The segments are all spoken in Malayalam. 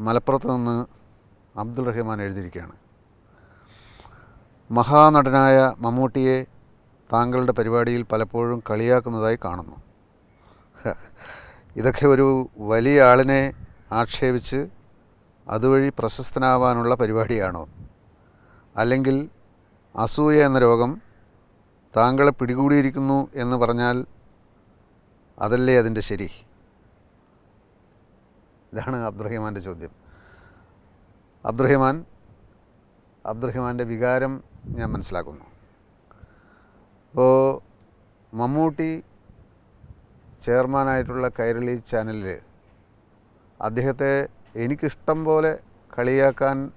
മലപ്പുറത്ത് നിന്ന് അബ്ദുൾ റഹ്മാൻ എഴുതിയിരിക്കുകയാണ്. മഹാനടനായ മമ്മൂട്ടിയെ താങ്കളുടെ പരിപാടിയിൽ പലപ്പോഴും കളിയാക്കുന്നതായി കാണുന്നു. ഇതൊക്കെ ഒരു വലിയ ആളിനെ ആക്ഷേപിച്ച് അതുവഴി പ്രശസ്തനാവാനുള്ള പരിപാടിയാണോ? അല്ലെങ്കിൽ അസൂയ എന്ന രോഗം താങ്കളെ പിടികൂടിയിരിക്കുന്നു എന്ന് പറഞ്ഞാൽ അതല്ലേ അതിന്റെ ശരി? ഇതാണ് അബ്ദുറഹിമാന്റെ ചോദ്യം. അബ്ദുറഹിമാൻ അബ്ദുറഹിമാന്റെ വികാരം ഞാൻ മനസ്സിലാക്കുന്നു. അപ്പോൾ മമ്മൂട്ടി ചെയർമാനായിട്ടുള്ള കൈരളി ചാനലിൽ അദ്ദേഹത്തെ എനിക്കിഷ്ടം പോലെ കളിയാക്കാൻ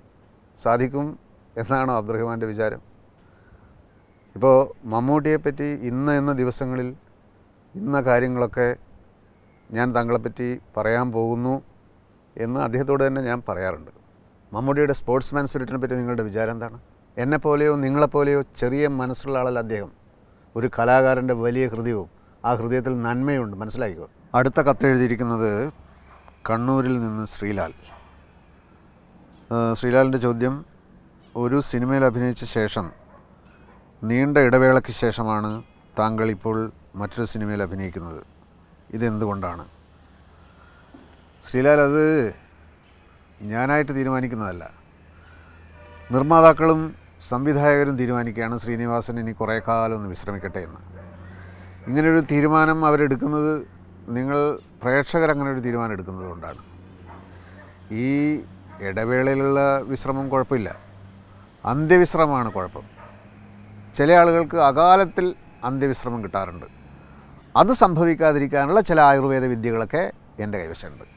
സാധിക്കും എന്നാണോ അബ്ദുറഹിമാന്റെ വിചാരം? ഇപ്പോൾ മമ്മൂട്ടിയെപ്പറ്റി ഇന്ന് എന്ന ദിവസങ്ങളിൽ ഇന്ന കാര്യങ്ങളൊക്കെ ഞാൻ താങ്കളെപ്പറ്റി പറയാൻ പോകുന്നു. എന്ന് അദ്ദേഹത്തോട് തന്നെ ഞാൻ പറയാറുണ്ട്. മമ്മൂട്ടിയുടെ സ്പോർട്സ്മാൻ സ്പിരിറ്റിനെ പറ്റി നിങ്ങളുടെ വിചാരം എന്താണ്? എന്നെപ്പോലെയോ നിങ്ങളെപ്പോലെയോ ചെറിയ മനസ്സുള്ള ആളല്ല അദ്ദേഹം. ഒരു കലാകാരന്റെ വലിയ ഹൃദയവും ആ ഹൃദയത്തിൽ നന്മയുണ്ട്. മനസ്സിലാക്കിക്കോ അടുത്ത കത്തെഴുതിയിരിക്കുന്നത് കണ്ണൂരിൽ നിന്ന് ശ്രീലാൽ. ശ്രീലാലിന്റെ ചോദ്യം ഒരു സിനിമയിൽ അഭിനയിച്ച ശേഷം നീണ്ട ഇടവേളയ്ക്ക് ശേഷമാണ് താങ്കൾ ഇപ്പോൾ മറ്റൊരു സിനിമയിൽ അഭിനയിക്കുന്നത്. ഇതെന്തുകൊണ്ടാണ്? ശ്രീലാൽ അത് ഞാനായിട്ട് തീരുമാനിക്കുന്നതല്ല. നിർമ്മാതാക്കളും സംവിധായകരും തീരുമാനിക്കുകയാണ് ശ്രീനിവാസൻ ഇനി കുറേ കാലം ഒന്ന് വിശ്രമിക്കട്ടെ എന്ന്. ഇങ്ങനൊരു തീരുമാനം അവരെടുക്കുന്നത് നിങ്ങൾ പ്രേക്ഷകർ അങ്ങനെ ഒരു തീരുമാനം എടുക്കുന്നത് കൊണ്ടാണ്. ഈ ഇടവേളയിലുള്ള വിശ്രമം കുഴപ്പമില്ല. അന്ത്യവിശ്രമമാണ് കുഴപ്പം. ചില ആളുകൾക്ക് അകാലത്തിൽ അന്ത്യവിശ്രമം കിട്ടാറുണ്ട്. അത് സംഭവിക്കാതിരിക്കാനുള്ള ചില ആയുർവേദ വിദ്യകളൊക്കെ എന്റെ കൈവശമുണ്ട്.